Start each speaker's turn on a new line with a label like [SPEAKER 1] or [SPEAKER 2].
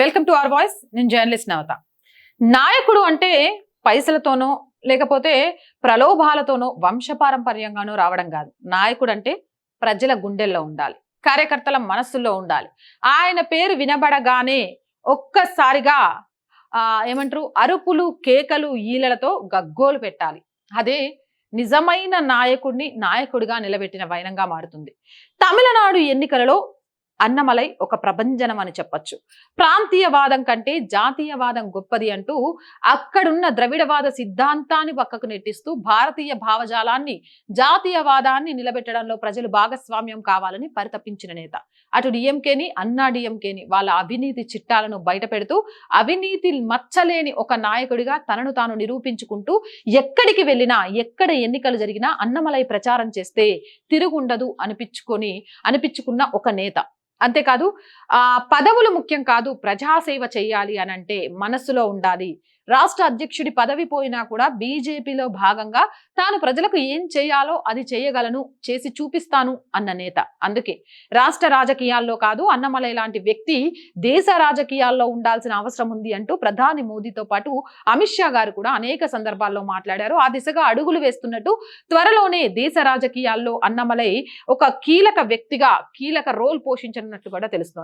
[SPEAKER 1] Welcome to our voice నేను journalist Navata. నాయకుడు అంటే పైసలతోనో లేకపోతే ప్రలోభాలతోనో వంశపారంపర్యంగానో రావడం కాదు. నాయకుడు అంటే ప్రజల గుండెల్లో ఉండాలి. కార్యకర్తల మనస్సుల్లో ఉండాలి. ఆయన పేరు వినబడగానే ఒక్కసారిగా ఏమంటారు అరుపులు కేకలు ఈలలతో గగ్గోలు పెట్టాలి. అదే నిజమైన నాయకుడిని నాయకుడిగా నిలబెట్టిన వైనంగా మారుతుంది. తమిళనాడు ఎన్నికలలో అన్నమలై ఒక ప్రభంజనం అని చెప్పొచ్చు. ప్రాంతీయవాదం కంటే జాతీయవాదం గొప్పది అంటూ అక్కడున్న ద్రవిడవాద సిద్ధాంతాన్ని పక్కకు నెట్టిస్తూ భారతీయ భావజాలాన్ని జాతీయవాదాన్ని నిలబెట్టడంలో ప్రజలు భాగస్వామ్యం కావాలని పరితపించిన నేత. అటు డిఎంకేని అన్నా డిఎంకేని వాళ్ళ అవినీతి చిట్టాలను బయటపెడుతూ అవినీతి మచ్చలేని ఒక నాయకుడిగా తనను తాను నిరూపించుకుంటూ ఎక్కడికి వెళ్ళినా ఎక్కడ ఎన్నికలు జరిగినా అన్నమలై ప్రచారం చేస్తే తిరుగుండదు అనిపించుకొని అనిపించుకున్న ఒక నేత. అంతేకాదు ఆ పదవులు ముఖ్యం కాదు ప్రజాసేవ చేయాలి అని అంటే మనస్సులో ఉండాలి. రాష్ట్ర అధ్యక్షుడి పదవి పోయినా కూడా బీజేపీలో భాగంగా తాను ప్రజలకు ఏం చేయాలో అది చేయగలను చేసి చూపిస్తాను అన్న నేత. అందుకే రాష్ట్ర రాజకీయాల్లో కాదు అన్నమలై లాంటి వ్యక్తి దేశ రాజకీయాల్లో ఉండాల్సిన అవసరం ఉంది అంటూ ప్రధాని మోదీతో పాటు అమిత్ షా గారు కూడా అనేక సందర్భాల్లో మాట్లాడారు. ఆ దిశగా అడుగులు వేస్తున్నట్టు త్వరలోనే దేశ రాజకీయాల్లో అన్నమలై ఒక కీలక వ్యక్తిగా కీలక రోల్ పోషించనున్నట్టు కూడా తెలుస్తోంది.